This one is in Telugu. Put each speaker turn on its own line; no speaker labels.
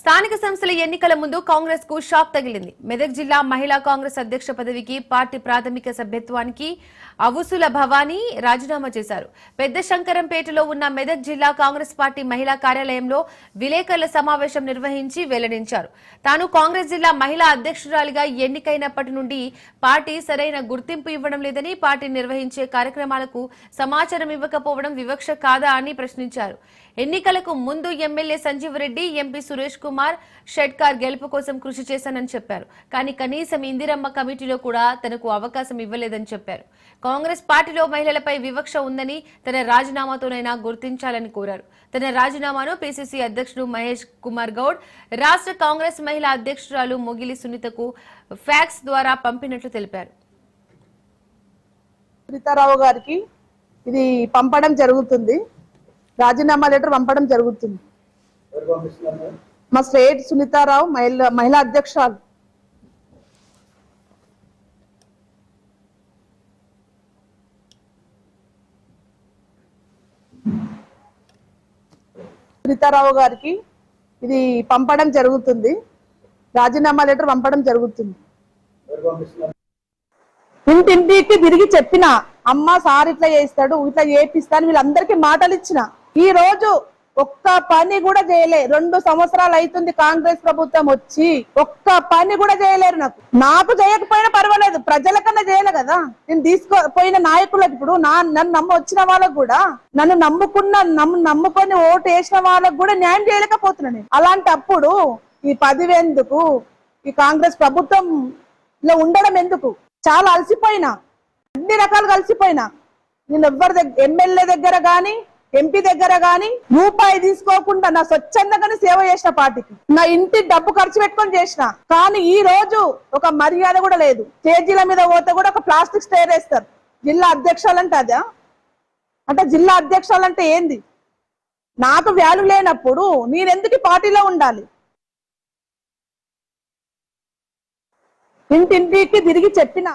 స్థానిక సంస్థల ఎన్నికల ముందు కాంగ్రెస్కు షాక్ తగిలింది. మెదక్ జిల్లా మహిళా కాంగ్రెస్ అధ్యక్ష పదవికి పార్టీ ప్రాథమిక సభ్యత్వానికి అవుసుల భవానీ రాజీనామా చేశారు. పెద్ద శంకరంపేటలో ఉన్న మెదక్ జిల్లా కాంగ్రెస్ పార్టీ మహిళా కార్యాలయంలో విలేకరుల సమావేశం నిర్వహించి వెల్లడించారు. తాను కాంగ్రెస్ జిల్లా మహిళా అధ్యక్షురాలిగా ఎన్నికైనప్పటి నుండి పార్టీ సరైన గుర్తింపు ఇవ్వడం లేదని పార్టీ నిర్వహించే కార్యక్రమాలకు సమాచారం ఇవ్వకపోవడం వివక్ష కాదా అని ప్రశ్నించారు. ఎన్నికలకు ముందు ఎమ్మెల్యే సంజీవ్ రెడ్డి ఎంపీ సురేష్ కుమార్ షెట్కార్ గెలుపు కోసం కృషి చేశానని చెప్పారు. కానీ కనీసం ఇందిరమ్మ కమిటీలో కూడా తనకు అవకాశం ఇవ్వలేదని చెప్పారు. కాంగ్రెస్ పార్టీలో మహిళలపై వివక్ష ఉందని తన రాజీనామాతోనైనా గుర్తించాలని కోరారు. తన రాజీనామాను పిసిసి అధ్యక్షుడు మహేష్ కుమార్ గౌడ్ రాష్ట్ర కాంగ్రెస్ మహిళా అధ్యక్షురాలు మొగిలి సునీతకు ఫ్యాక్స్ ద్వారా పంపినట్లు తెలిపారు.
సునీతారావు గారికి ఇది పంపడం జరుగుతుంది. రాజీనామా లెటర్ పంపడం జరుగుతుంది. మా శ్రేయట్ సునీతారావు మహిళా మహిళా అధ్యక్షురాలు. సునీతారావు గారికి ఇది పంపడం జరుగుతుంది. రాజీనామా లెటర్ పంపడం జరుగుతుంది. ఇంటింటికి తిరిగి చెప్పిన అమ్మ సార్ ఇట్లా చేస్తాడు ఇట్లా చేపిస్తాను వీళ్ళందరికీ మాటలు ఇచ్చిన ఈ రోజు ఒక్క పని కూడా చేయలే. రెండు సంవత్సరాలు అవుతుంది కాంగ్రెస్ ప్రభుత్వం వచ్చి. ఒక్క పని కూడా చేయలేరు నాకు. నాకు చేయకపోయినా పర్వాలేదు. ప్రజలకన్నా చేయలే కదా. నేను తీసుకుపోయిన నాయకులకు ఇప్పుడు నా నన్ను నమ్మ వచ్చిన వాళ్ళకు కూడా నన్ను నమ్ముకున్న నమ్ము నమ్ముకొని ఓటు వేసిన వాళ్ళకు కూడా న్యాయం చేయలేకపోతున్నాను నేను. అలాంటప్పుడు ఈ పదివేందుకు ఈ కాంగ్రెస్ ప్రభుత్వంలో ఉండడం ఎందుకు? చాలా అలసిపోయినా. అన్ని రకాలుగా అలసిపోయినా. నేను ఎవ్వరి దగ్గర ఎమ్మెల్యే దగ్గర కానీ ఎంపీ దగ్గర గాని రూపాయి తీసుకోకుండా నా స్వచ్ఛందంగానే సేవ చేసిన పార్టీకి. నా ఇంటి డబ్బు ఖర్చు పెట్టుకొని చేసిన. కానీ ఈ రోజు ఒక మర్యాద కూడా లేదు. స్టేజీల మీద పోతే కూడా ఒక ప్లాస్టిక్ స్టేర్ వేస్తారు. జిల్లా అధ్యక్షాలంటే అదా? అంటే జిల్లా అధ్యక్షాలంటే ఏంది? నాకు వాల్యూ లేనప్పుడు నేనెందుకు పార్టీలో ఉండాలి? ఇంటింటికి తిరిగి చెప్పిన.